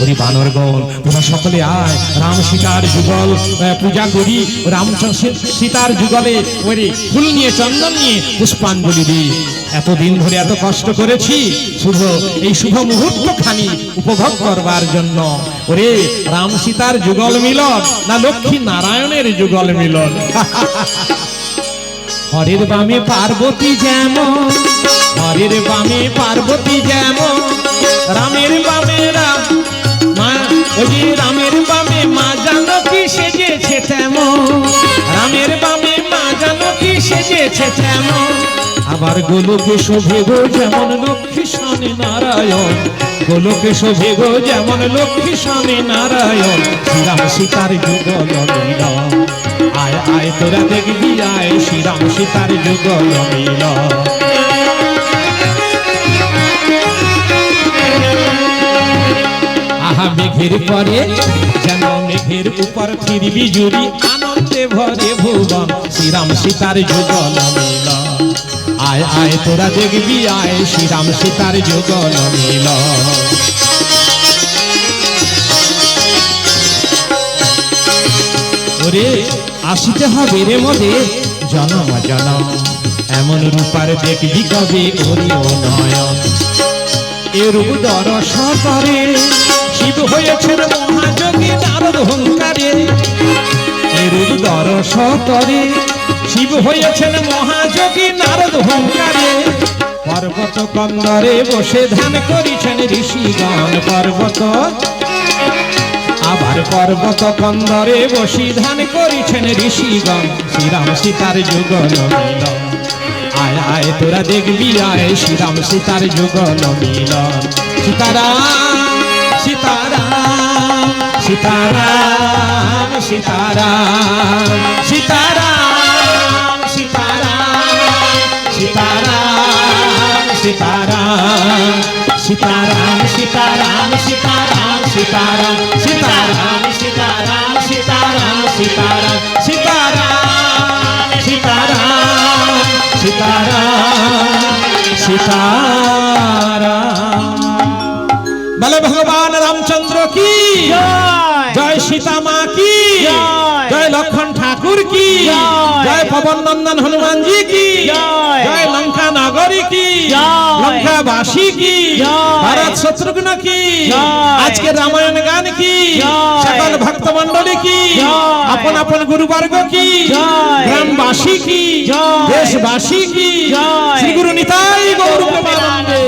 ওরে বানরগণ তোরা সকলে আয়। রাম সীতার যুগল পূজা করি। রামচন্দ্র সীতার যুগলে ওরে ফুল নিয়ে, চন্দন নিয়ে পুষ্পাঞ্জলি দিই। এতদিন ধরে এত কষ্ট করেছি। শুভ, এই শুভ মুহূর্ত খানি উপভোগ করবার জন্য। ওরে, রাম সীতার যুগল মিলন না লক্ষ্মী নারায়ণের যুগল মিলন? হরের বামে পার্বতী যেমন, হরের বামে পার্বতী যেমন সেজেছে কেন? আবার গোলকে শোভে গো যেমন লক্ষ্মী স্বামী নারায়ণ। গোলকে শোভে গো যেমন লক্ষ্মী স্বামী নারায়ণ। শ্রীরাম সীতার যুগল মিলন আয় আয়, তোরা দেখবি, আয়, শ্রীরাম সীতার যুগল মিলন মেঘের পরে, যেন মেঘের উপর ফিরবি জুড়ি আনন্দে ভরে ভুবন। শ্রীরাম সীতার যুগল মিল আয় আয়, তোরা দেখবি, আয়, শ্রীরাম সীতার যুগল মিল ওরে, আসিতে হবে রে মদে, জনম জনম। এমন রূপার দেখবি কবে ওরে ও নয়ন। এরূপ দরস করে শিব হয়েছেন মহাযোগী নারদ হংকারে। এরূপ দরস করে শিব হয়েছেন মহাযোগী নারদ হংকারে। পর্বত কন্দরে বসে ধ্যান করিছেন ঋষিগণ পর্বত। আবার পর্বত কন্দরে বসি ধ্যান করিছেন ঋষিগণ। শ্রীরাম সীতার মিলন আয় আয়, তোরা দেখবি, আয়, শ্রীরাম সীতার যুগল মিলন সীতারাম! সীতারাম সীতারাম সীতারাম সীতারাম সীতারাম সীতারাম সীতারাম সীতারাম সীতারাম সীতারাম সীতারাম সীতারাম সীতারাম সীতারাম সীতারাম সীতারাম সীতারাম সীতারাম সীতারাম বলে ভগবান রামচন্দ্র কি জয়। সীতা মা কি জয়। লক্ষণ ঠাকুর কি জয়। পবন নন্দন হনুমানজি কি জয়। লঙ্কা নগরী কি জয়। লঙ্কাবাসী কি। ভারত শত্রুঘ্ন কি। আজকে রামায়ণ গান কি সকল ভক্ত মন্ডলী কি আপন আপন গুরুবর্গ কি গ্রামবাসী কি দেশবাসী কি। শ্রী গুরু প্রেমানন্দে